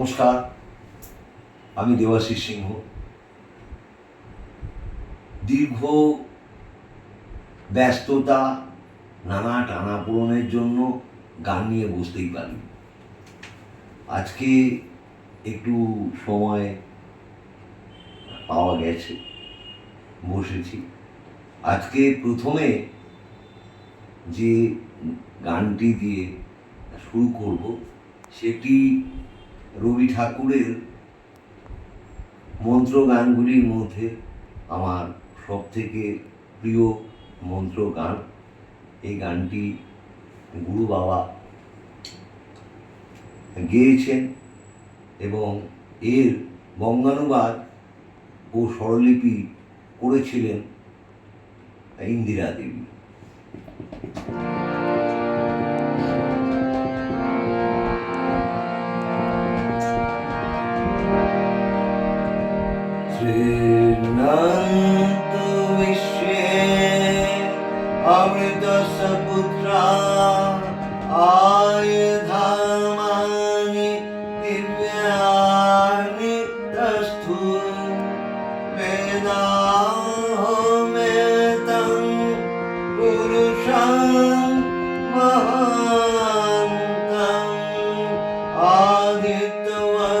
নমস্কার, আমি দেবাশিস সিংহ। দীর্ঘ ব্যস্ততা, নানা টানাপোড়নের জন্য গান নিয়ে বসতেই পারি। আজকে একটু সময় পাওয়া গেছে, বসেছি। আজকে প্রথমে যে গানটি দিয়ে শুরু করব, সেটি রবি ঠাকুরের মন্ত্র গানগুলির মধ্যে আমার সব থেকে প্রিয় মন্ত্র গান এই গানটি গুরু বাবা গেয়েছেন এবং এর বঙ্গানুবাদ ও স্বরলিপি করেছিলেন ইন্দিরা দেবী। শ্রীনন্ত বিশ্বে অমৃত সপুত্রা আয়ধামানি দিব্যানি তস্থু বেদাহমেতং পুরুষং মহান্তং আদিত্যবর্ণং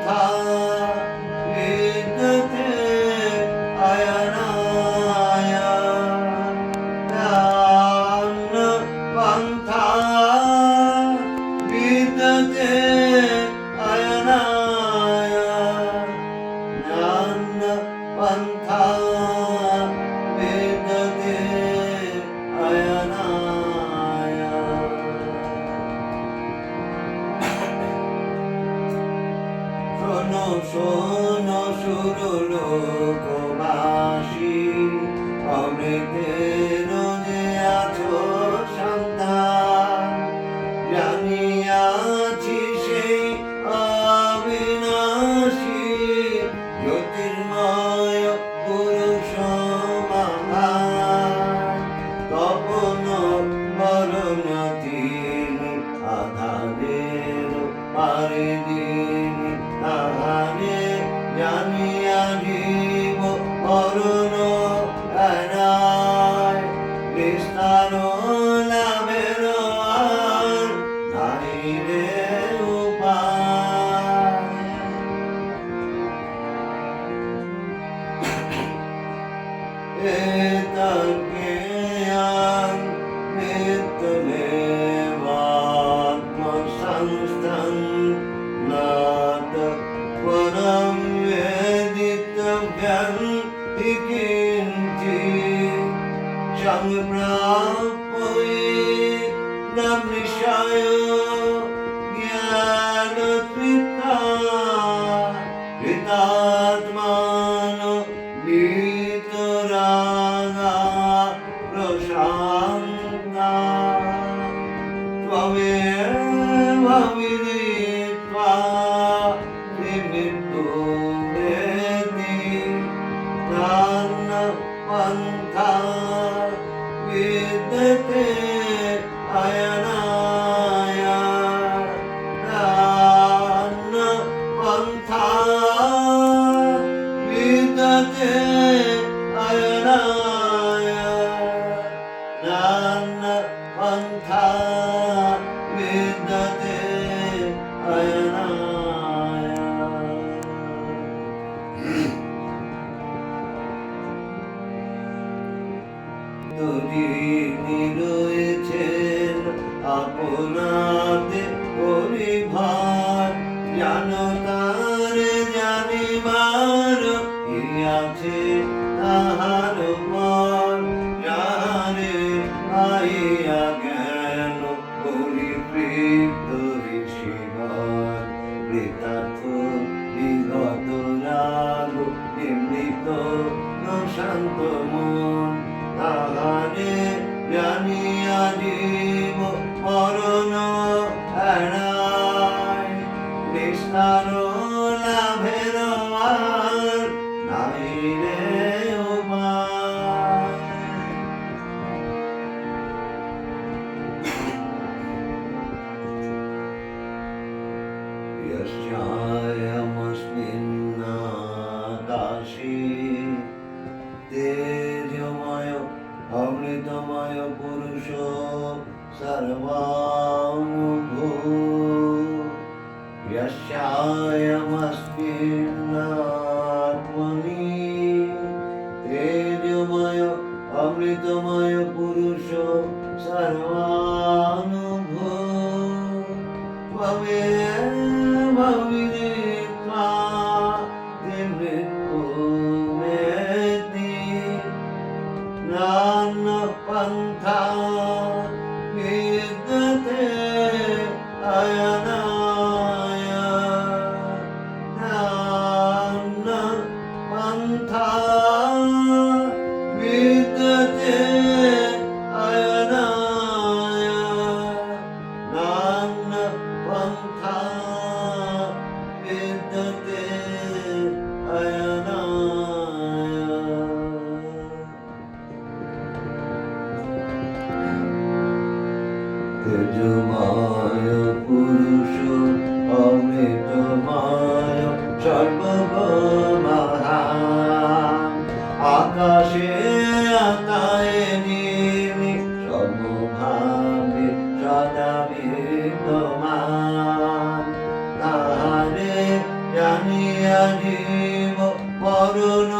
শোনো শুরু লোকবাসী অমৃতের বিস্তার লাভের canımla তিনি রয়েছেন আপনাদের পরিভার জানতার জানিবার কি তাহার পর আইয়া জ্ঞান পরিতৃপ্ত ঋষিগণ কৃতার্থ বিগত রাগ নিমৃত শান্ত মন। আহারে জানিয়া জীব অরণ এড়ায় নিষ্ঠার লাভের আর নাই রে Yes, I am a spin, पुरुषो सर्वानुभू यस्यायमस्मिन्नात्मनि तेजमय अमृतमय पुरुष सर्वानुभू Kanta Hiddate Ayana তেজমায় পুরুষ অমৃতমায় সর্বমহা আকাশে আকায় নীলি সমভাবে সদা বিদ্যমান। তাহারে জানিয়া জীব মরণ